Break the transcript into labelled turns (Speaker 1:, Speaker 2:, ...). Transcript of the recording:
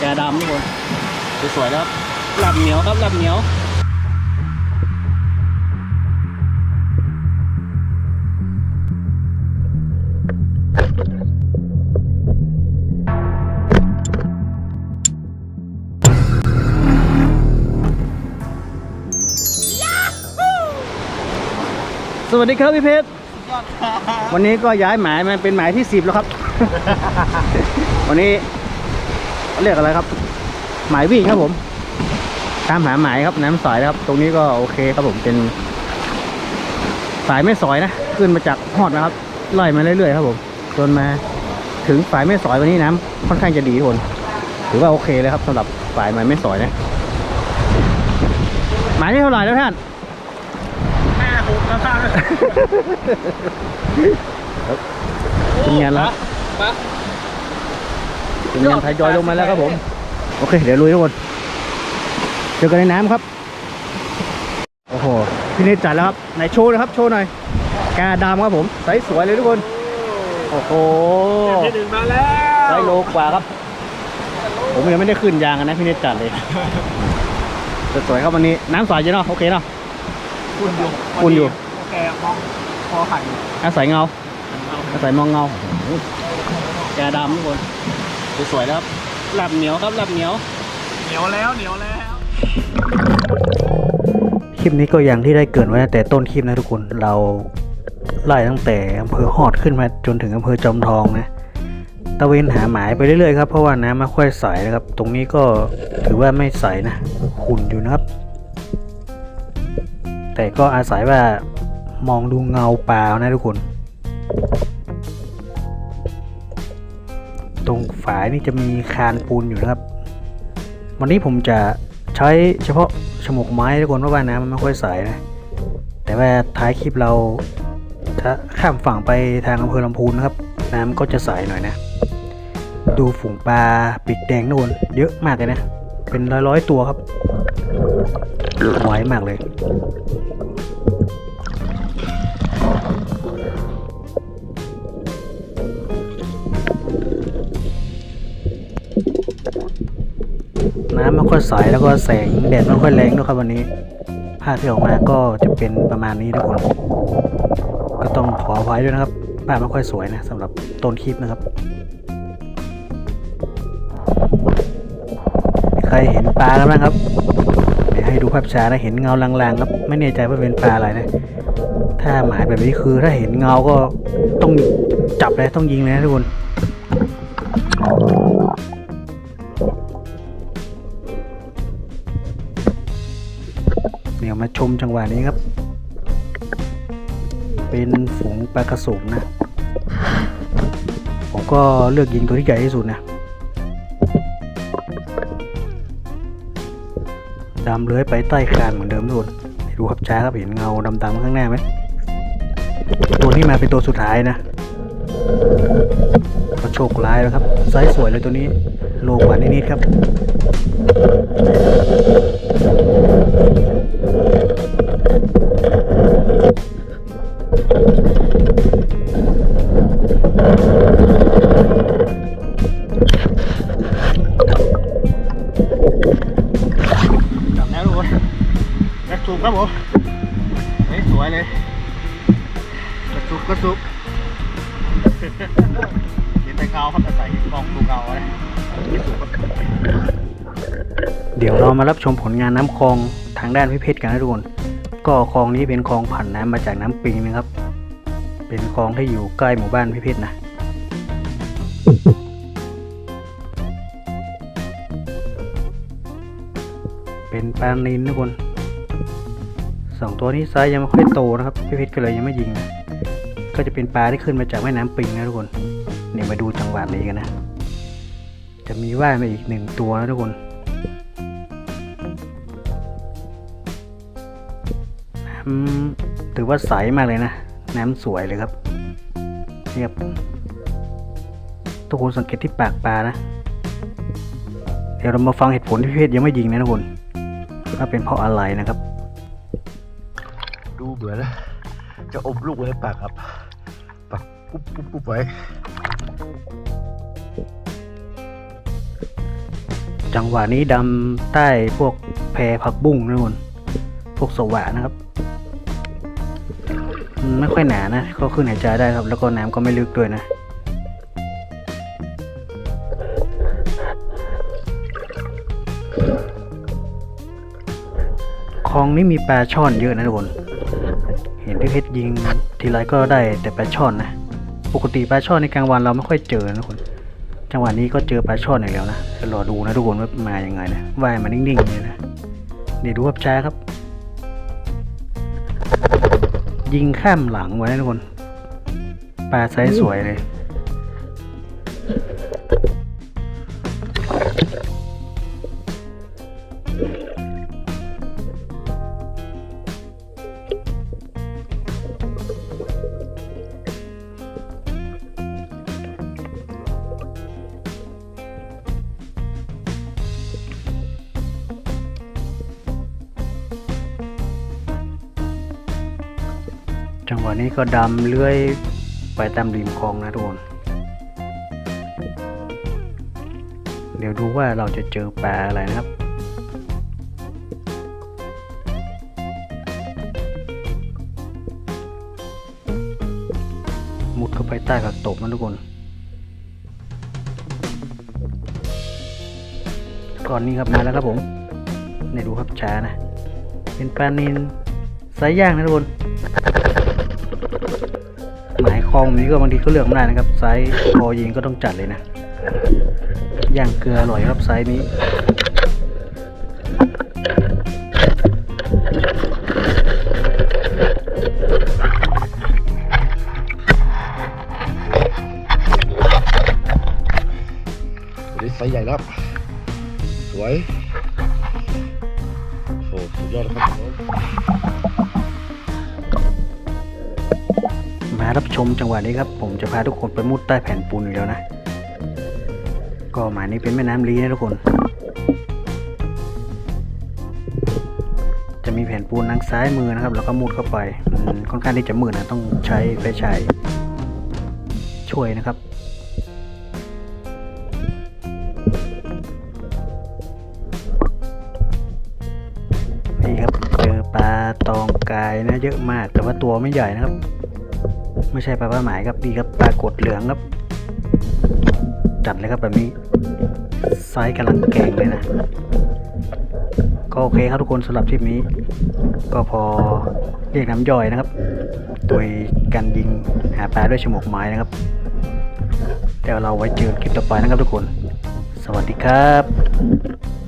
Speaker 1: แกดำทุกคนสวยๆนะครับลำเหนียวครับลำเหนียวสวัสดีครับพี่เพชรวันนี้ก็ย้ายหมายมาเป็นหมายที่สิบแล้วครับ วันนี้ เรียกอะไรครับ หมายวิ่งครับผม ตามหาหมายครับน้ำสายนะครับ ตรงนี้ก็โอเคครับผมเป็น สายไม่สอยนะขึ้นมาจากหอดนะครับไล่มาเรื่อยๆครับผมจนมาถึงฝ่ายไม่สอยวันนี้น้ำค่อนข้างจะดีทุกคนถือว่าโอเคเลยครับสำหรับฝ่ายหมายไม่สอยนะหมายที่เท่าไหร่แล้วท่าน
Speaker 2: ห้าหกแล้วท่าน
Speaker 1: เป็นไงล่ะ
Speaker 2: ปะ
Speaker 1: เป็นงานทยอยลงมาแล้วครับผม โอเค เดี๋ยวลุยทุกคนเจอกันในน้ำครับ โอ้โหพี่นิดจัดแล้วครับ ไหนโชว์นะครับโชว์หน่อย กาดำครับผมไซส์สวยเลยทุกคน โอ้โห
Speaker 2: ที่หนึ่งมาแล้ว
Speaker 1: ไซส์โลกว่าครับ ผมยังไม่ได้ขึ้นยางกันนะพี่นิดจัดเลยสวยๆครับวันนี้น้ำใสอยู่เนาะโอเคเนาะ
Speaker 2: คุณอยู่
Speaker 1: คุณอยู่
Speaker 2: โอเคมองพอหัน
Speaker 1: อาศัยเงาอาศัยมองเงาแกดำทุกคน สวยๆนะครับลำเหนียวครับลำเหนียว
Speaker 2: เหนียวแล้วเหนียวแล้ว
Speaker 3: คลิปนี้ก็อย่างที่ได้เกริดไว้ตั้งแต่ต้นคลิปนะทุกคนเราไล่ตั้งแต่อำเภอฮอดขึ้นมาจนถึงอำเภอจอมทองนะตะเวนหาหมายไปเรื่อยๆครับเพราะว่าน้ำไม่ค่อยใสนะครับ ตรงนี้ก็ถือว่าไม่ใสนะขุ่นอยู่นะครับ แต่ก็อาศัยว่ามองดูเงาปลานะทุกคน ตรงฝายนี่จะมีคานปูนอยู่นะครับ วันนี้ผมจะใช้เฉพาะฉมวกไม้ทุกคนเพราะว่าน้ำมันไม่ค่อยใสนะ แต่ว่าท้ายคลิปเราถ้าข้ามฝั่งไปทางอำเภอลำพูนนะครับ น้ำก็จะใสหน่อยนะ ดูฝูงปลาปีกแดงทุกคนเยอะมากเลยนะ เป็นร้อยร้อยๆตัวครับไวมากเลย น้ำไม่ค่อยใสแล้วก็แสงแดดไม่ค่อยแรงด้วยครับวันนี้ภาพที่ออกมาก็จะเป็นประมาณนี้ทุกคน ก็ต้องขอไว้ด้วยนะครับภาพไม่ค่อยสวยนะสำหรับต้นคลิปนะครับใครเห็นปลากันบ้างครับเดี๋ยวให้ดูภาพช้านะเห็นเงาลางๆครับไม่แน่ใจว่าเป็นปลาอะไรนะ ถ้าหมายแบบนี้คือถ้าเห็นเงาก็ต้องจับเลยต้องยิงเลยนะทุกคน มาชมจังหวะนี้ครับ เป็นฝูงปลากระสุนนะ ผมก็เลือกยิงตัวที่ใหญ่ที่สุดนะดำเลื้อยไปใต้คานเหมือนเดิมทุกคนดูครับช้าครับเห็นเงาดำๆข้างหน้าไหมตัวนี้มาเป็นตัวสุดท้ายนะก็โชคร้ายแล้วครับไซส์สวยเลยตัวนี้ โลกว่านิดๆครับ
Speaker 1: จับแล้วทุกคนกระสุกครับผมเฮ้ยสวยเลยกระสุกกระสุกเห็นแต่เงาครับแต่ใส่กล้องดูเงาเลย
Speaker 3: เดี๋ยวเรามารับชมผลงานน้ำคลองทางด้านพิเพชรกันนะทุกคน ก็คลองนี้เป็นคลองผ่านน้ำมาจากน้ำปิงนะครับ เป็นคลองที่อยู่ใกล้หมู่บ้านพิเพชรนะ เป็นปลานินทุกคนสองตัวนี้ไซส์ยังไม่ค่อยโตนะครับพิเพชรก็เลยยังไม่ยิงนะก็จะเป็นปลาที่ขึ้นมาจากแม่น้ำปิงนะทุกคนเดี๋ยมาดูจังหวะนี้กันนะ จะมีว่ายมาอีกหนึ่งตัวนะทุกคนน้ำถือว่าใสมากเลยนะ น้ำสวยเลยครับนี่ครับทุกคนสังเกตที่ปากปลานะ เดี๋ยวเรามาฟังเหตุผลที่พี่เพชรยังไม่ยิงนะทุกคนว่าเป็นเพราะอะไรนะครับ
Speaker 4: ดูเหมือนจะอมลูกไว้ในปากครับปากปุ๊บปุ๊บปุ๊บไว้
Speaker 3: จังหวะนี้ดำใต้พวกแพรผักบุ้งนะทุกคนพวกสวะนะครับมันไม่ค่อยหนานะก็ขึ้นหายใจได้ครับ แล้วก็น้ำก็ไม่ลึกด้วยนะ คลองนี้มีปลาช่อนเยอะนะทุกคน เห็นพี่เพชรยิงทีไรก็ได้แต่ปลาช่อนนะ ปกติปลาช่อนในกลางวันเราไม่ค่อยเจอนะทุกคน จังหวะนี้ก็เจอปลาช่อนอีกแล้วนะจะรอดูนะทุกคนว่ามาอยังไงนะว่ายมานิ่งๆเลยนะเดี๋ยวดูครับช้าครับ ยิงข้ามหลังไว้นะทุกคน ปลาไซส์สวยเลย จังหวะนี้ก็ดำเลื้อยไปตามริมคลองนะทุกคนเดี๋ยวดูว่าเราจะเจอปลาอะไรนะครับ มุดเข้าไปใต้ผักตบนะทุกคนก่อนนี้ครับมาแล้วครับผมเนี่ยดูครับช้านะ เป็นปลานินไซส์ย่างนะทุกคน หมายคลองนี้ก็บางทีก็เลือกไม่ได้นะครับ ไซส์พอยิงก็ต้องจัดเลยนะย่างเกลืออร่อยครับไซส์นี้
Speaker 4: ดีไซส์ใหญ่แล้วครับสวย โอ้สุดยอดครับ
Speaker 3: รับชมจังหวะนี้ครับ ผมจะพาทุกคนไปมุดใต้แผ่นปูนอีกแล้วนะ ก็หมายนี้เป็นแม่น้ำลีนะทุกคน จะมีแผ่นปูนทางซ้ายมือนะครับ แล้วก็มุดเข้าไปมันค่อนข้างที่จะมืดนะต้องใช้ไฟฉายช่วยนะครับนี่ครับเจอปลาตองกายนะเยอะมากแต่ว่าตัวไม่ใหญ่นะครับ ไม่ใช่ปลาปลาหมายครับดีครับปลากดเหลืองครับ จัดเลยครับแบบนี้ไซส์กำลังแกงเลยนะ ก็โอเคครับทุกคนสำหรับทริปนี้ ก็พอเรียกน้ำย่อยนะครับ โดยการยิงหาปลาด้วยฉมวกไม้นะครับแต่เราไว้เจอคลิปต่อไปนะครับทุกคน สวัสดีครับ